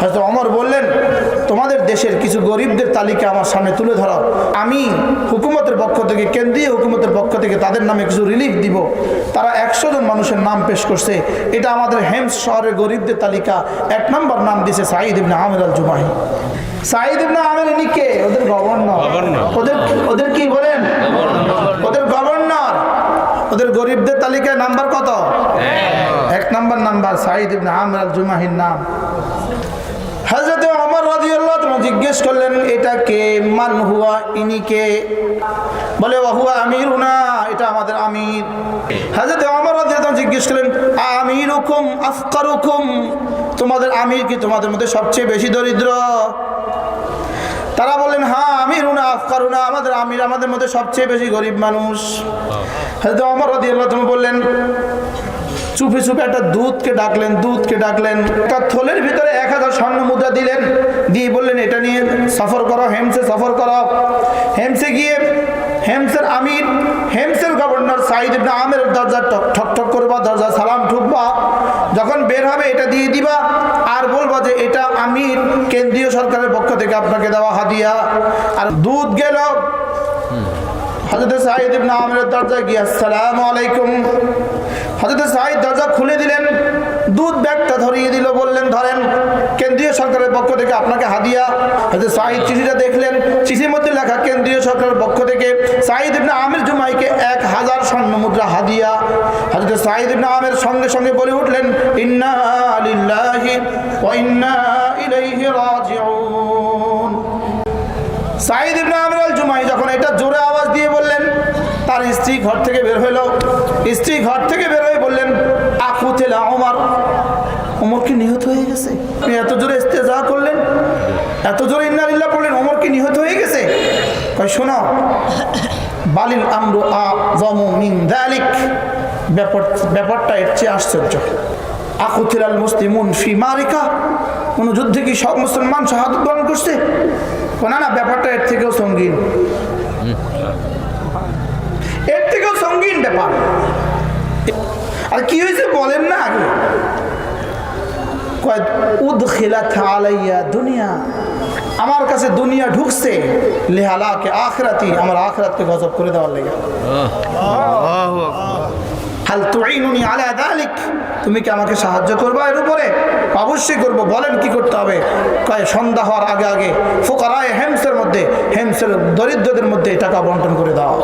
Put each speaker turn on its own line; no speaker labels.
হয়তো অমর বললেন তোমাদের দেশের কিছু গরিবদের তালিকা আমার সামনে তুলে ধরাও আমি হুকুমতের পক্ষ থেকে কেন্দ্রীয় হুকুমতের পক্ষ থেকে তাদের নামে কিছু রিলিফ দিব। তারা একশো জন মানুষের নাম পেশ করছে। এটা আমাদের হেমস শহরের গরিবদের তালিকা। এক নম্বর নাম দিছে সাঈদ ইবনে আমির আল জুমাহি সাঈদ ইবনে আমির ইনি কে? ওদের গভর্নর। ওদের ওদের কি বলেন? ওদের গভর্নর। ওদের গরিবদের তালিকায় নাম্বার কত? এক number. Number Saeed Ibne Amir Al Jumahir নাম হজরত অমর রাদিয়াল্লাহু তাআলা জিজ্ঞেস করলেন, এটা কে? মান হুয়া? ইনি কে? বলে হুয়া আমিরুনা, এটা আমাদের আমির। রাদিয়াল্লাহু তাআলা জিজ্ঞেস করলেন, আমিরুকুম আফকারুকুম তোমাদের আমির কি তোমাদের মধ্যে সবচেয়ে বেশি দরিদ্র? তারা বললেন হ্যাঁ আমিরুনা আফকারুনা আমাদের আমির আমাদের মধ্যে সবচেয়ে বেশি গরিব মানুষ। হজরত আমার বললেন, চুপে চুপে একটা দুধকে ডাকলেন দুধকে ডাকলেন। একটা থলের ভিতরে এক হাজার স্বর্ণ মুদ্রা দিলেন। দিয়ে বললেন, এটা নিয়ে সফর করো, হেমসে সফর করো। হেমসে গিয়ে, হেমসের আমির, হেমসের গভর্নর সাইদ ইবনে আমের দরজা ঠক ঠক করবা, দরজা সালাম ঠুকবা। যখন বের হবে, এটা দিয়ে দিবা। আর বলবা যে, এটা আমির, কেন্দ্রীয় সরকারের পক্ষ থেকে আপনাকে দেওয়া হাদিয়া। আর দুধ গেল। হজরত সাইদ ইবনে আমের দরজা গিয়ে, আসসালামু আলাইকুম। হজরত সাইদ দরজা খুলে দিলেন। দুধ ব্যাগটা ধরিয়ে দিল, বললেন, ধরেন, কেন্দ্রীয় সরকারের পক্ষ থেকে আপনাকে হাদিয়া সাইদ চিঠিটা দেখলেন। চিঠির মধ্যে লেখা, কেন্দ্রীয় সরকারের পক্ষ থেকে সাইদ ইবনে আমির জুমাইকে এক হাজার স্বর্ণ মুদ্রা হাদিয়া। হজরত সাইদ ইবনে আমের সঙ্গে সঙ্গে বলে উঠলেন, ইন্না সাইদ ইবনে আমির আল জুমাই যখন এটা জোরে আওয়াজ দিয়ে বললেন, তার স্ত্রী ঘর থেকে বের হইল। স্ত্রী ঘর থেকে বের হয়ে বললেন আকুতেলা ওমর ওমর কি নিহত হয়ে গেছে? আপনি এত জোরে ইস্তেজা করলেন, এত জোরে ইন্নালিল্লাহ পড়লেন ওমর কি নিহত হয়ে গেছে? কয়, শোনো, বালিল আমরু আযমু মিন যালিক। ব্যাপার, ব্যাপারটা এর চেয়ে আশ্চর্য। আল মুসলিমুন ফি মারিকা। কোন যুদ্ধে কি সব মুসলমান শাহাদত বরণ করছে? না না, ব্যাপারটা এর থেকেও সঙ্গীন। এর থেকেও সঙ্গীন ব্যাপার। আর কি হয়েছে বলেন না কয় উদখিলাত আলাইয়া দুনিয়া। আমার কাছে দুনিয়া ঢুকছে লেহালাকে আখরাতি আমার আখরাতকে গজব করে দেওয়ার লেগে। হাল তুইনুনি আলা দালিক তুমি কি আমাকে সাহায্য করবা এর উপরে? অবশ্যই করব বলেন কি করতে হবে? কয় সন্ধ্যা হওয়ার আগে আগে ফোকারায় হেমসের মধ্যে হেমসের দরিদ্রদের মধ্যে টাকা বন্টন করে দাও।